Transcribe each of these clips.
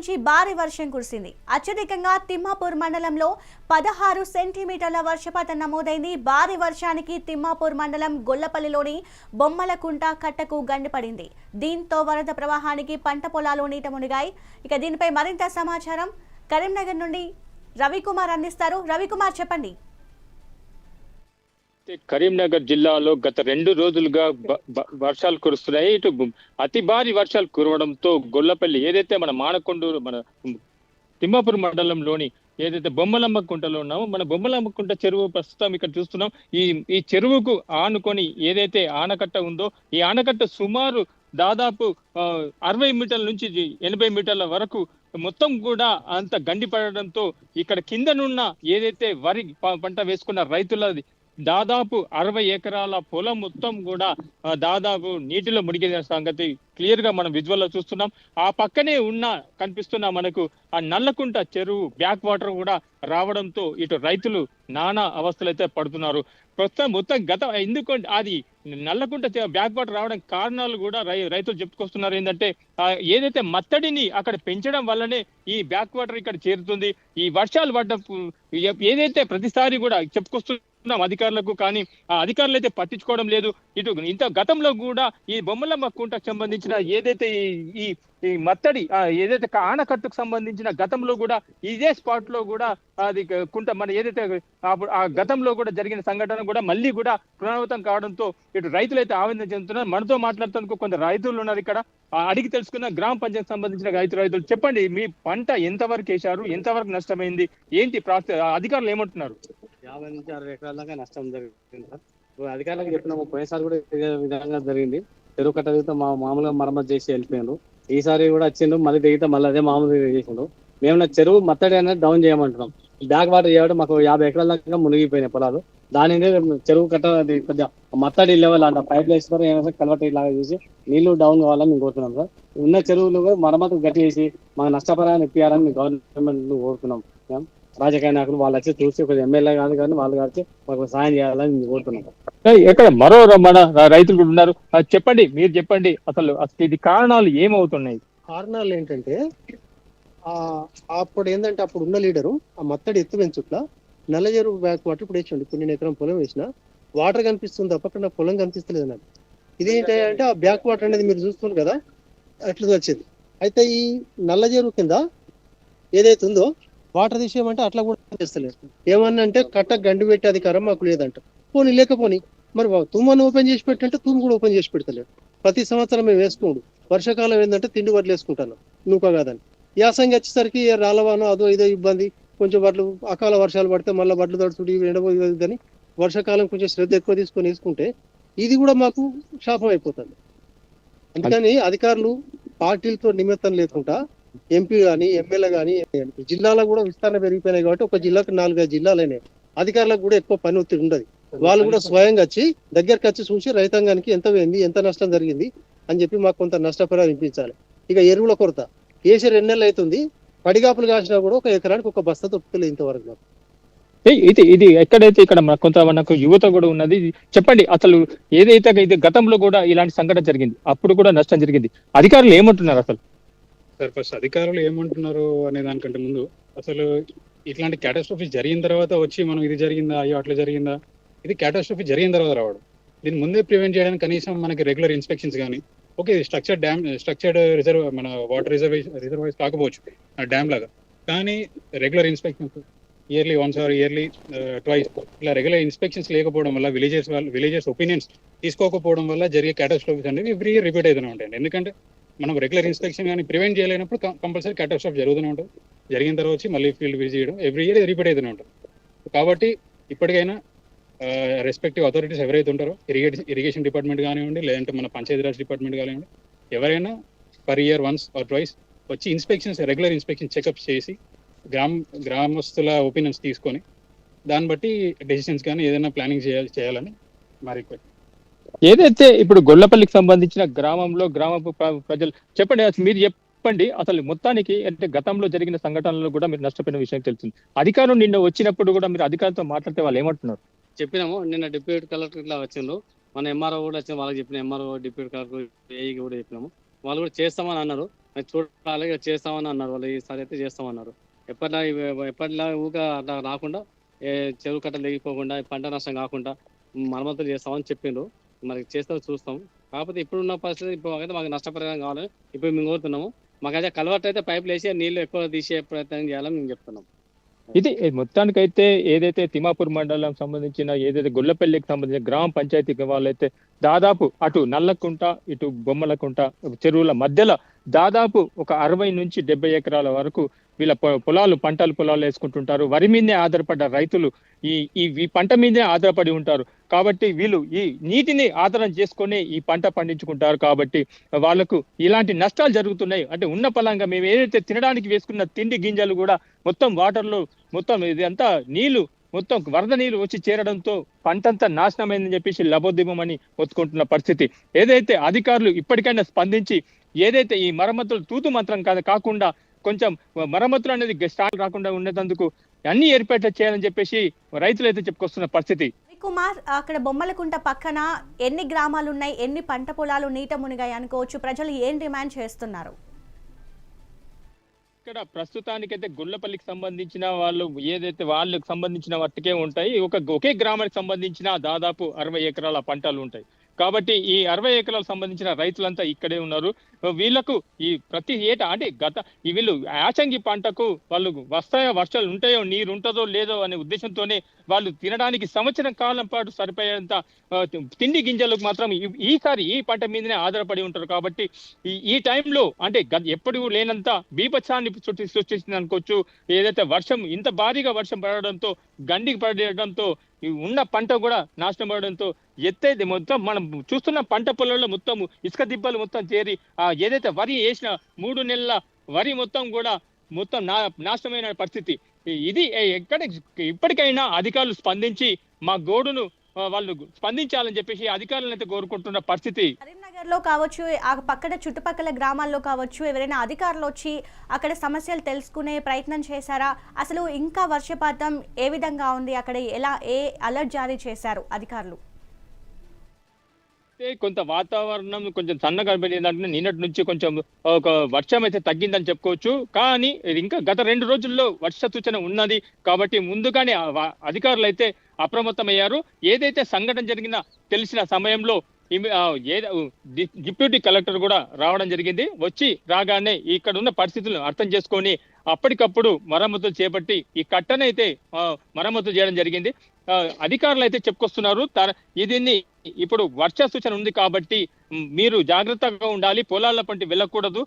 నుంచి భారీ వర్షం కురిసింది. అత్యధికంగా తిమ్మాపూర్ మండలంలో పదహారు సెంటీమీటర్ల వర్షపాతం నమోదైంది. భారీ వర్షానికి తిమ్మాపూర్ మండలం గొల్లపల్లిలోని బొమ్మలకుంట కట్టకు గండిపడింది దీంతో వరద ప్రవాహానికి పంట పొలాలు నీట మునిగాయి. ఇక దీనిపై మరింత సమాచారం కరీంనగర్ నుండి రవికుమార్ అందిస్తారు. రవికుమార్ చెప్పండి. కరీంనగర్ జిల్లాలో గత రెండు రోజులుగా వర్షాలు కురుస్తున్నాయి. ఇటు అతి భారీ వర్షాలు కురవడంతో గొల్లపల్లి ఏదైతే మన మానకొండూరు మన తిమ్మాపూర్ మండలంలోని ఏదైతే బొమ్మలమ్మ కుంటలో ఉన్నామో మన బొమ్మలమ్మ కుంట చెరువు ప్రస్తుతం ఇక్కడ చూస్తున్నాం. ఈ ఈ చెరువుకు ఆనుకొని ఏదైతే ఆనకట్ట ఉందో ఈ ఆనకట్ట సుమారు దాదాపు అరవై మీటర్ల నుంచి ఎనభై మీటర్ల వరకు మొత్తం కూడా అంత గండి పడడంతో ఇక్కడ కిందనున్న ఏదైతే వరి పంట వేసుకున్న రైతులది దాదాపు అరవై ఎకరాల పొలం మొత్తం కూడా దాదాపు నీటిలో మునిగిన సంగతి క్లియర్గా మనం విజువల్లో చూస్తున్నాం. ఆ పక్కనే ఉన్న కనిపిస్తున్న మనకు ఆ నల్లకుంట చెరువు బ్యాక్ వాటర్ కూడా రావడంతో ఇటు రైతులు నానా అవస్థలు అయితే పడుతున్నారు. ప్రస్తుతం మొత్తం గత ఎందుకంటే అది నల్లకుంట బ్యాక్ వాటర్ రావడం కారణాలు కూడా రై- రైతులు చెప్పుకొస్తున్నారు ఏంటంటే ఏదైతే మత్తడిని అక్కడ పెంచడం వల్లనే ఈ బ్యాక్ వాటర్ ఇక్కడ చేరుతుంది. ఈ వర్షాలు పడ్డ ఏదైతే ప్రతిసారి కూడా చెప్పుకొస్తున్నాం అధికారులకు కానీ ఆ అధికారులు అయితే పట్టించుకోవడం లేదు. ఇటు ఇంత గతంలో కూడా ఈ బొమ్మలమ్మ కుంటకు సంబంధించిన ఏదైతే ఈ- ఈ మత్తడి ఏదైతే ఆనకట్టుకు సంబంధించిన గతంలో కూడా ఇదే స్పాట్లో కూడా అది కుంట మన ఏదైతే అప్పుడు ఆ గతంలో కూడా జరిగిన సంఘటన కూడా మళ్ళీ కూడా పునరావృతం కావడంతో ఇటు రైతులు అయితే ఆవేదన చెందుతున్నారు. మనతో మాట్లాడుతానికి కొంత రైతులు ఉన్నారు ఇక్కడ. అడిగి తెలుసుకున్న గ్రామ పంచాయతీకి సంబంధించిన రైతు రైతులు చెప్పండి మీ పంట ఎంతవరకు వేశారు? ఎంతవరకు నష్టమైంది? ఏంటి ప్రాసెస్ అధికారులు ఏమంటున్నారు? యాభై నుంచి అరవై ఎకరాల దాకా నష్టం జరిగింది సార్. అధికారులకు చెప్పినాము పోయినసారి కూడా ఇదే విధంగా జరిగింది. చెరువు కట్ట దిగితే మా మామూలుగా మరమ్మతు చేసి వెళ్ళిపోయారు ఈసారి కూడా వచ్చిండు మళ్ళీ దిగితే మళ్ళీ అదే మామూలుగా చేసిండు మేము నా చెరువు మత్తడి అనేది డౌన్ చేయమంటున్నాం. బ్యాక్ వాటర్ చేయడం మాకు యాభై ఎకరాల దాకా మునిగిపోయినాయి పొలాలు. దాని చెరువు కట్ట అది కొద్దిగా మత్తడి లెవెల్ అంట పైప్ వేసుకొని ఏమైనా కలవట ఇలాగా చేసి నీళ్ళు డౌన్ కావాలని మేము కోరుతున్నాం సార్. ఉన్న చెరువులు కూడా మరమ్మతు గట్టి చేసి మాకు నష్టపరాన్ని ఇప్పించాలని గవర్నమెంట్ కోరుతున్నాం. మేము రాజకీయ నాయకులు వాళ్ళు వచ్చి చూసి ఒక ఎమ్మెల్యే కాదు కానీ వాళ్ళు వచ్చి మాకు సాయం చేయాలని మేము కోరుతున్నాం. ఏయ్, ఎక్కడ? మరో మన రైతులు కూడా ఉన్నారు. చెప్పండి మీరు చెప్పండి. అసలు అసలు ఇది కారణాలు ఏమవుతున్నాయి? కారణాలు ఏంటంటే ఆ అప్పుడు ఏంటంటే అప్పుడు ఉన్న లీడరు ఆ మత్తడి ఎత్తు పెంచుట్ల నల్లజెరువు బ్యాక్ వాటర్ ఇప్పుడు వేసిండు. ఇప్పుడు నేను ఎకరం పొలం వేసిన. వాటర్ కనిపిస్తుంది తప్ప నా పొలం కనిపిస్తలేదు నాకు ఇదేంటంటే ఆ బ్యాక్ వాటర్ అనేది మీరు చూస్తున్నారు కదా అట్లా వచ్చింది. అయితే ఈ నల్లజెరువు కింద ఏదైతే ఉందో వాటర్ తీసేయమంటే అట్లా కూడా చేస్తలేదు. ఏమన్నా అంటే కట్ట గండి పెట్టే అధికారం మాకు లేదంట. పోనీ లేకపోని మరి తుమ్మను ఓపెన్ చేసి పెట్టంటే తుమ్ము కూడా ఓపెన్ చేసి పెడతలేడు ప్రతి సంవత్సరం మేము వేసుకోండు. వర్షాకాలం ఏంటంటే తిండి వడ్లు వేసుకుంటాను. నూక కాదని. యాసంగి వచ్చేసరికి రాలవాను అదో ఇదో ఇబ్బంది. కొంచెం వడ్లు అకాల వర్షాలు పడితే మళ్ళీ వడ్లు తడుచుడు ఇవి ఎండబోదని వర్షాకాలం కొంచెం శ్రద్ధ ఎక్కువ తీసుకొని వేసుకుంటే ఇది కూడా మాకు శాపం అయిపోతుంది అందుకని అధికారులు పార్టీలతో నిమిత్తం లేకుండా ఎంపీ కానీ ఎమ్మెల్యే కానీ జిల్లాలో కూడా విస్తరణ పెరిగిపోయినాయి కాబట్టి ఒక జిల్లాకు నాలుగైదు జిల్లాలైనాయి అధికారులకు కూడా ఎక్కువ పని ఒత్తిడి ఉండదు. వాళ్ళు కూడా స్వయంగా వచ్చి దగ్గరకు వచ్చి చూసి రైతాంగానికి ఎంత పోయింది ఎంత నష్టం జరిగింది అని చెప్పి మాకు కొంత నష్టపరిహారం ఇప్పించాలి. ఇక ఎరువుల కొరత. వేసి రెండు నెలలు అవుతుంది పడిగాపులు కాసినా కూడా ఒక ఎకరానికి ఒక బస్తా దొరుకుతలేదు ఇంతవరకు మాకు. ఇది ఇది ఎక్కడైతే ఇక్కడ కొంత మనకు యువత కూడా ఉన్నది ఇది చెప్పండి అసలు ఏదైతే ఇది గతంలో కూడా ఇలాంటి సంఘటన జరిగింది అప్పుడు కూడా నష్టం జరిగింది. అధికారులు ఏమంటున్నారు అసలు? సార్ ఫస్ట్ అధికారులు ఏమంటున్నారు అనే దానికంటే ముందు అసలు ఇట్లాంటి క్యాటాస్ట్రోఫీ జరిగిన తర్వాత వచ్చి మనం ఇది జరిగిందా అయ్యో అట్లా జరిగిందా? ఇది క్యాటాస్ట్రోఫీ జరిగిన తర్వాత రావడం. దీన్ని ముందే ప్రివెంట్ చేయడానికి కనీసం మనకి రెగ్యులర్ ఇన్స్పెక్షన్స్ కానీ okay structure dam structured reserve మన వాటర్ రిజర్వేషన్ రిజర్వైస్ కాకపోవచ్చు డ్యామ్ లాగా. కానీ regular inspections yearly once or yearly twice ఇలా రెగ్యులర్ ఇన్స్పెక్షన్స్ లేకపోవడం వల్ల విలేజెస్ వాళ్ళు విలేజెస్ ఒపీనియన్స్ తీసుకోకపోవడం వల్ల జరిగే క్యాటాస్ట్రోఫీస్ అనేవి ఎవ్రీ ఇయర్ రిపీట్ అవుతూనే ఉంటాయండి. ఎందుకంటే మనం రెగ్యులర్ ఇన్స్పెక్షన్ కానీ ప్రివెంట్ చేయలేనప్పుడు కంపల్సరీ క్యాటాస్ట్రాఫ్ జరుగుతూనే ఉంటుంది జరిగిన తర్వాత వచ్చి మళ్ళీ ఫీల్డ్ విజిట్ చేయడం. ఎవ్రీ ఇయర్ రిపీట్ అవుతూనే ఉంటుంది కాబట్టి ఇప్పటికైనా రెస్పెక్టివ్ అథారిటీస్ ఎవరైతే ఉంటారో ఇరిగేషన్ ఇరిగేషన్ డిపార్ట్మెంట్ కానివ్వండి లేదంటే మన పంచాయతీరాజ్ డిపార్ట్మెంట్ కానివ్వండి ఎవరైనా per year once or twice వచ్చి ఇన్స్పెక్షన్స్ రెగ్యులర్ ఇన్స్పెక్షన్ చెకప్ చేసి గ్రామ గ్రామస్తుల ఒపీనియన్స్ తీసుకొని దాన్ని బట్టి డెసిషన్స్ కానీ ఏదైనా ప్లానింగ్ చేయాలి చేయాలని మా రిక్వెస్ట్ ఏదైతే ఇప్పుడు గొల్లపల్లికి సంబంధించిన గ్రామంలో గ్రామపు ప్రజలు చెప్పండి అసలు మీరు చెప్పండి అసలు మొత్తానికి అంటే గతంలో జరిగిన సంఘటనలు కూడా మీరు నష్టపోయిన విషయం తెలుస్తుంది అధికారం నిన్న వచ్చినప్పుడు కూడా మీరు అధికారులతో మాట్లాడితే వాళ్ళు ఏమంటున్నారు? చెప్పినాము. నిన్న డిప్యూటీ కలెక్టర్ ఇట్లా వచ్చిండ్రు మన ఎంఆర్ఓ కూడా వచ్చిన వాళ్ళకి చెప్పిన ఎంఆర్ఓ డిప్యూటీ కలెక్టర్ ఏఈ కూడా చెప్పినాము. వాళ్ళు కూడా చేస్తామని అన్నారు. చూడాలి చేస్తామని అన్నారు. వాళ్ళు ఈసారి అయితే చేస్తామన్నారు. ఎప్పటిలా ఎప్పటిలా ఊక అట్లా రాకుండా చెరువు కట్టలు లేకపోకుండా పంట నష్టం కాకుండా మరమ్మతులు చేస్తామని చెప్పిండ్రు. మనకి చేస్తాం చూస్తాం. కాకపోతే ఇప్పుడున్న పరిస్థితి ఇప్పుడు అయితే మాకు నష్టపరిహారం కావాలి. ఇప్పుడు మేము కోరుతున్నాము మాకైతే కలవట్ అయితే పైపులు వేసి నీళ్ళు ఎక్కువ తీసే ప్రయత్నం చేయాలని మేము చెప్తున్నాం. ఇది మొత్తానికైతే ఏదైతే తిమాపూర్ మండలం సంబంధించిన ఏదైతే గొల్లపల్లికి సంబంధించిన గ్రామ పంచాయతీకి వాళ్ళైతే దాదాపు అటు నల్లకుంట ఇటు బొమ్మలకుంట చెరువుల మధ్యలో దాదాపు ఒక అరవై నుంచి డెబ్బై ఎకరాల వరకు వీళ్ళ పొ- పొలాలు పంటలు పొలాలు వేసుకుంటుంటారు. వరి మీదే ఆధారపడ్డ రైతులు ఈ ఈ పంట మీదే ఆధారపడి ఉంటారు. కాబట్టి వీళ్ళు ఈ నీటిని ఆధారం చేసుకొని ఈ పంట పండించుకుంటారు కాబట్టి వాళ్ళకు ఇలాంటి నష్టాలు జరుగుతున్నాయి. అంటే ఉన్న పలంగా మేము ఏదైతే తినడానికి వేసుకున్న తిండి గింజలు కూడా మొత్తం వాటర్లో మొత్తం ఇదంతా నీళ్ళు మొత్తం వరద నీళ్ళు వచ్చి చేరడంతో పంటంతా నాశనమైందని చెప్పేసి లబోదిబమని ఒత్తుకుంటున్న పరిస్థితి. ఏదైతే అధికారులు ఇప్పటికైనా స్పందించి ఏదైతే ఈ మరమ్మతులు తూతు మంత్రం కాదు కాకుండా కొంచెం మరమ్మతులు అనేది స్టార్ట్ రాకుండా ఉండేందుకు అన్ని ఏర్పాట్లు చేయాలని చెప్పేసి రైతులు అయితే చెప్పుకొస్తున్న పరిస్థితి. కుమార్ అక్కడ బొమ్మలకుంట పక్కన ఎన్ని గ్రామాలు ఉన్నాయి ఎన్ని పంట పొలాలు నీట మునిగాయి అనుకోవచ్చు ప్రజలు ఏం డిమాండ్ చేస్తున్నారు? ఇక్కడ ప్రస్తుతానికైతే గుళ్ళపల్లికి సంబంధించిన వాళ్ళు ఏదైతే వాళ్ళకి సంబంధించిన వాటికే ఉంటాయి ఒక ఒకే గ్రామానికి సంబంధించిన దాదాపు అరవై ఎకరాల పంటలు ఉంటాయి. కాబట్టి ఈ అరవై ఎకరాలకు సంబంధించిన రైతులంతా ఇక్కడే ఉన్నారు. వీళ్ళకు ఈ ప్రతి ఏటా అంటే గత వీళ్ళు యాసంగి పంటకు వాళ్ళు వస్తాయో వర్షాలు ఉంటాయో నీరు ఉంటుందో లేదో అనే ఉద్దేశంతోనే వాళ్ళు తినడానికి సంవత్సరం కాలం పాటు సరిపోయేంత తిండి గింజలకు మాత్రం ఈ- ఈసారి ఈ పంట మీదనే ఆధారపడి ఉంటారు. కాబట్టి ఈ ఈ టైంలో అంటే గత ఎప్పుడు లేనంత బీభత్సాన్ని సృష్టి సృష్టించింది అనుకోవచ్చు. ఏదైతే వర్షం ఇంత భారీగా వర్షం పడడంతో గండికి పడడంతో ఉన్న పంట కూడా నాశనం పడడంతో ఎత్తైతే మొత్తం మనం చూస్తున్న పంట పొలంలో మొత్తం ఇసుక దిబ్బలు మొత్తం చేరి ఆ ఏదైతే వరి వేసిన మూడు నెలల వరి మొత్తం కూడా మొత్తం నా నాశనమైన పరిస్థితి. ఇది ఎక్కడ ఇప్పటికైనా అధికారులు స్పందించి మా గోడును వాళ్ళు స్పందించాలని చెప్పేసి అధికారులను అయితే కోరుకుంటున్న పరిస్థితి. కరీంనగర్లో కావచ్చు ఆ పక్కన చుట్టుపక్కల గ్రామాల్లో కావచ్చు ఎవరైనా అధికారులు వచ్చి అక్కడ సమస్యలు తెలుసుకునే ప్రయత్నం చేశారా? అసలు ఇంకా వర్షపాతం ఏ విధంగా ఉంది? అక్కడ ఎలా ఏ అలర్ట్ జారీ చేశారు అధికారులు? అయితే కొంత వాతావరణం కొంచెం చల్లగా కనబడిందంటే నిన్నటి నుంచి కొంచెం ఒక వర్షం అయితే తగ్గిందని చెప్పుకోవచ్చు. కానీ ఇంకా గత రెండు రోజుల్లో వర్ష సూచన ఉన్నది. కాబట్టి ముందుగానే అధికారులు అయితే అప్రమత్తమయ్యారు. ఏదైతే సంఘటన జరిగిన తెలిసిన సమయంలో డిప్యూటీ కలెక్టర్ కూడా రావడం జరిగింది. వచ్చి రాగానే ఇక్కడ ఉన్న పరిస్థితులను అర్థం చేసుకొని అప్పటికప్పుడు మరమ్మతులు చేపట్టి ఈ కట్టనైతే మరమ్మతులు చేయడం జరిగింది. అధికారులు అయితే చెప్పుకొస్తున్నారు. త- దీన్ని ఇప్పుడు వర్ష సూచన ఉంది కాబట్టి మీరు జాగ్రత్తగా ఉండాలి. పొలాల పంటి వెళ్ళకూడదు.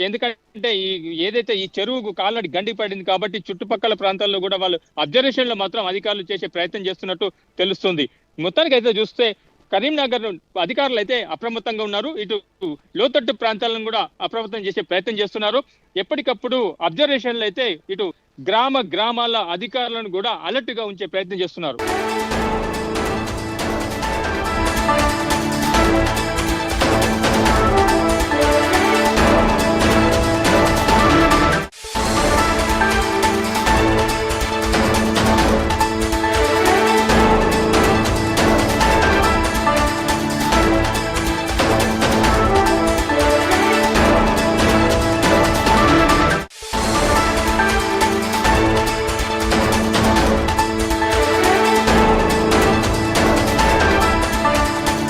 ఎందుకంటే ఈ ఏదైతే ఈ చెరువుకు కాలడి గండి పడింది కాబట్టి చుట్టుపక్కల ప్రాంతాల్లో కూడా వాళ్ళు అబ్జర్వేషన్లో మాత్రం అధికారులు చేసే ప్రయత్నం చేస్తున్నట్టు తెలుస్తుంది. మొత్తానికి అయితే చూస్తే కరీంనగర్ అధికారులు అయితే అప్రమత్తంగా ఉన్నారు. ఇటు లోతట్టు ప్రాంతాలను కూడా అప్రమత్తం చేసే ప్రయత్నం చేస్తున్నారు. ఎప్పటికప్పుడు అబ్జర్వేషన్లు అయితే ఇటు గ్రామ గ్రామాల అధికారులను కూడా అలర్ట్గా ఉంచే ప్రయత్నం చేస్తున్నారు.